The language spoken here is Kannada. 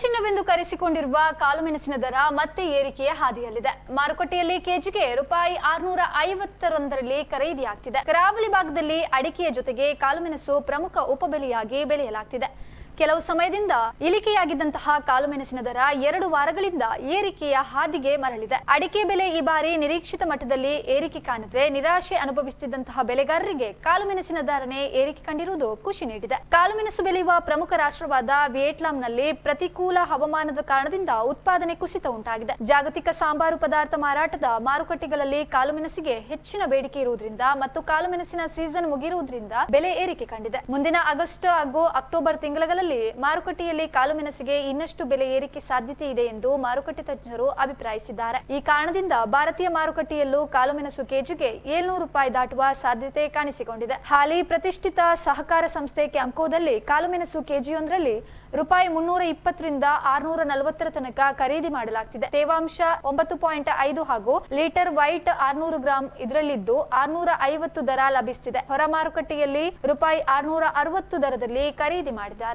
ಚಿನ್ನವೆಂದು ಕರೆಸಿಕೊಂಡಿರುವ ಕಾಳುಮೆಣಸಿನ ದರ ಮತ್ತೆ ಏರಿಕೆಯ ಹಾದಿಯಲ್ಲಿದೆ. ಮಾರುಕಟ್ಟೆಯಲ್ಲಿ ಕೆಜಿಗೆ ರೂಪಾಯಿ ಆರ್ನೂರ ಐವತ್ತರೊಂದರಲ್ಲಿ ಖರೀದಿಯಾಗ್ತಿದೆ. ಕರಾವಳಿ ಭಾಗದಲ್ಲಿ ಅಡಿಕೆಯ ಜೊತೆಗೆ ಕಾಳುಮೆಣಸು ಪ್ರಮುಖ ಉಪಬೆಲೆಯಾಗಿ ಬೆಳೆಯಲಾಗ್ತಿದೆ. ಕೆಲವು ಸಮಯದಿಂದ ಇಳಿಕೆಯಾಗಿದ್ದಂತಹ ಕಾಳುಮೆಣಸಿನ ದರ ಎರಡು ವಾರಗಳಿಂದ ಏರಿಕೆಯ ಹಾದಿಗೆ ಮರಳಿದೆ. ಅಡಿಕೆ ಬೆಲೆ ಈ ಬಾರಿ ನಿರೀಕ್ಷಿತ ಮಟ್ಟದಲ್ಲಿ ಏರಿಕೆ ಕಾಣದೆ ನಿರಾಶೆ ಅನುಭವಿಸುತ್ತಿದ್ದಂತಹ ಬೆಳೆಗಾರರಿಗೆ ಕಾಳುಮೆಣಸಿನ ಧಾರಣೆ ಏರಿಕೆ ಕಂಡಿರುವುದು ಖುಷಿ ನೀಡಿದೆ. ಕಾಳುಮೆಣಸು ಬೆಳೆಯುವ ಪ್ರಮುಖ ರಾಷ್ಟ್ರವಾದ ವಿಯೆಟ್ನಾಂನಲ್ಲಿ ಪ್ರತಿಕೂಲ ಹವಾಮಾನದ ಕಾರಣದಿಂದ ಉತ್ಪಾದನೆ ಕುಸಿತ ಉಂಟಾಗಿದೆ. ಜಾಗತಿಕ ಸಾಂಬಾರು ಪದಾರ್ಥ ಮಾರಾಟದ ಮಾರುಕಟ್ಟೆಗಳಲ್ಲಿ ಕಾಳುಮೆಣಸಿಗೆ ಹೆಚ್ಚಿನ ಬೇಡಿಕೆ ಇರುವುದರಿಂದ ಮತ್ತು ಕಾಳುಮೆಣಸಿನ ಸೀಸನ್ ಮುಗಿರುವುದರಿಂದ ಬೆಲೆ ಏರಿಕೆ ಕಂಡಿದೆ. ಮುಂದಿನ ಆಗಸ್ಟ್ ಹಾಗೂ ಅಕ್ಟೋಬರ್ ತಿಂಗಳುಗಳಲ್ಲಿ ಮಾರುಕಟ್ಟೆಯಲ್ಲಿ ಕಾಳುಮೆಣಸಿಗೆ ಇನ್ನಷ್ಟು ಬೆಲೆ ಏರಿಕೆ ಸಾಧ್ಯತೆ ಇದೆ ಎಂದು ಮಾರುಕಟ್ಟೆ ತಜ್ಞರು ಅಭಿಪ್ರಾಯಿಸಿದ್ದಾರೆ. ಈ ಕಾರಣದಿಂದ ಭಾರತೀಯ ಮಾರುಕಟ್ಟೆಯಲ್ಲೂ ಕಾಳುಮೆಣಸು ಕೆಜಿಗೆ ಏಳ್ನೂರು ರೂಪಾಯಿ ದಾಟುವ ಸಾಧ್ಯತೆ ಕಾಣಿಸಿಕೊಂಡಿದೆ. ಹಾಲಿ ಪ್ರತಿಷ್ಠಿತ ಸಹಕಾರ ಸಂಸ್ಥೆ ಕ್ಯಾಂಕೋದಲ್ಲಿ ಕಾಳುಮೆಣಸು ಕೆಜಿಯೊಂದರಲ್ಲಿ ರೂಪಾಯಿ ಮುನ್ನೂರ ಇಪ್ಪತ್ತರಿಂದ ಆರ್ನೂರ ನಲವತ್ತರ ತನಕ ಖರೀದಿ ಮಾಡಲಾಗ್ತಿದೆ. ತೇವಾಂಶ ಒಂಬತ್ತು ಪಾಯಿಂಟ್ ಐದು ಹಾಗೂ ಲೀಟರ್ ವೈಟ್ ಆರ್ನೂರು ಗ್ರಾಂ ಇದರಲ್ಲಿದ್ದು ಆರ್ನೂರ ಐವತ್ತು ದರ ಲಭಿಸುತ್ತಿದೆ ಹೊರ ಮಾರುಕಟ್ಟೆಯಲ್ಲಿ ರೂಪಾಯಿ ಆರ್ನೂರ ಅರವತ್ತು ದರದಲ್ಲಿ ಖರೀದಿ ಮಾಡಿದ್ದಾರೆ.